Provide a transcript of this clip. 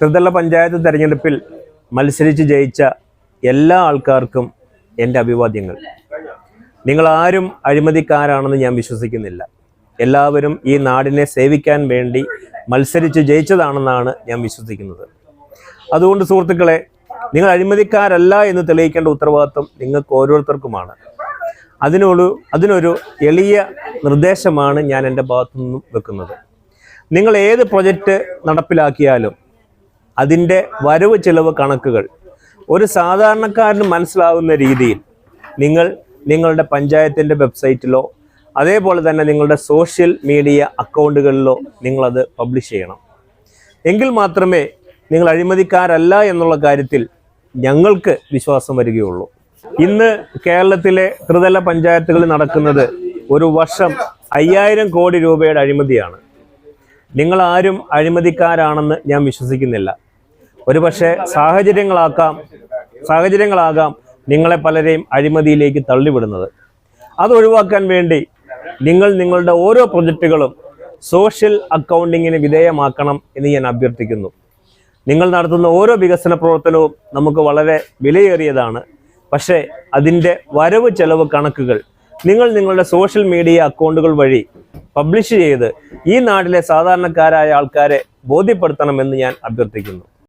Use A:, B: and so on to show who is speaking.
A: ത്രിതല പഞ്ചായത്ത് തെരഞ്ഞെടുപ്പിൽ മത്സരിച്ച് ജയിച്ച എല്ലാ ആൾക്കാർക്കും എന്റെ അഭിവാദ്യങ്ങൾ. നിങ്ങൾ ആരും അഴിമതിക്കാരാണെന്ന് ഞാൻ വിശ്വസിക്കുന്നില്ല. എല്ലാവരും ഈ നാടിനെ സേവിക്കാൻ വേണ്ടി മത്സരിച്ച് ജയിച്ചതാണെന്നാണ് ഞാൻ വിശ്വസിക്കുന്നത്. അതുകൊണ്ട് സുഹൃത്തുക്കളെ നിങ്ങൾ അഴിമതിക്കാരല്ല എന്ന് തെളിയിക്കേണ്ട ഉത്തരവാദിത്വം നിങ്ങൾക്ക് ഓരോരുത്തർക്കുമാണ്. അതിനൊരു അതിനൊരു എളിയ നിർദ്ദേശമാണ് ഞാൻ എന്റെ ഭാഗത്തു നിന്നും വെക്കുന്നത്. നിങ്ങൾ ഏത് പ്രൊജക്റ്റ് നടപ്പിലാക്കിയാലും അതിന്റെ വരവ് ചിലവ് കണക്കുകൾ. ഒരു സാധാരണക്കാരന് മനസ്സിലാവുന്ന രീതിയിൽ നിങ്ങൾ നിങ്ങളുടെ പഞ്ചായത്തിന്റെ വെബ്സൈറ്റിലോ അതേപോലെ തന്നെ നിങ്ങളുടെ സോഷ്യൽ മീഡിയ അക്കൗണ്ടുകളിലോ നിങ്ങളത് പബ്ലിഷ് ചെയ്യണം. എങ്കിൽ മാത്രമേ നിങ്ങൾ അഴിമതിക്കാരല്ല എന്നുള്ള കാര്യത്തിൽ ഞങ്ങൾക്ക് വിശ്വാസം വരികയുള്ളൂ. ഇന്ന് കേരളത്തിലെ ത്രിതല പഞ്ചായത്തുകളിൽ നടക്കുന്നത് ഒരു വർഷം അയ്യായിരം കോടി രൂപയുടെ അഴിമതിയാണ്. നിങ്ങൾ ആരും അഴിമതിക്കാരാണെന്ന് ഞാൻ വിശ്വസിക്കുന്നില്ല. ഒരുപക്ഷെ സാഹചര്യങ്ങളാക്കാം സാഹചര്യങ്ങളാകാം നിങ്ങളെ പലരെയും അഴിമതിയിലേക്ക് തള്ളിവിടുന്നത്. അത് ഒഴിവാക്കാൻ വേണ്ടി നിങ്ങൾ നിങ്ങളുടെ ഓരോ പ്രൊജക്റ്റുകളും സോഷ്യൽ അക്കൗണ്ടിങ്ങിന് വിധേയമാക്കണം എന്ന് ഞാൻ അഭ്യർത്ഥിക്കുന്നു. നിങ്ങൾ നടത്തുന്ന ഓരോ വികസന പ്രവർത്തനവും നമുക്ക് വളരെ വിലയേറിയതാണ്. പക്ഷേ അതിന്റെ വരവ് ചെലവ് കണക്കുകൾ നിങ്ങൾ നിങ്ങളുടെ സോഷ്യൽ മീഡിയ അക്കൗണ്ടുകൾ വഴി പബ്ലിഷ് ചെയ്ത് ഈ നാട്ടിലെ സാധാരണക്കാരായ ആൾക്കാരെ ബോധ്യപ്പെടുത്തണമെന്ന് ഞാൻ അഭ്യർത്ഥിക്കുന്നു.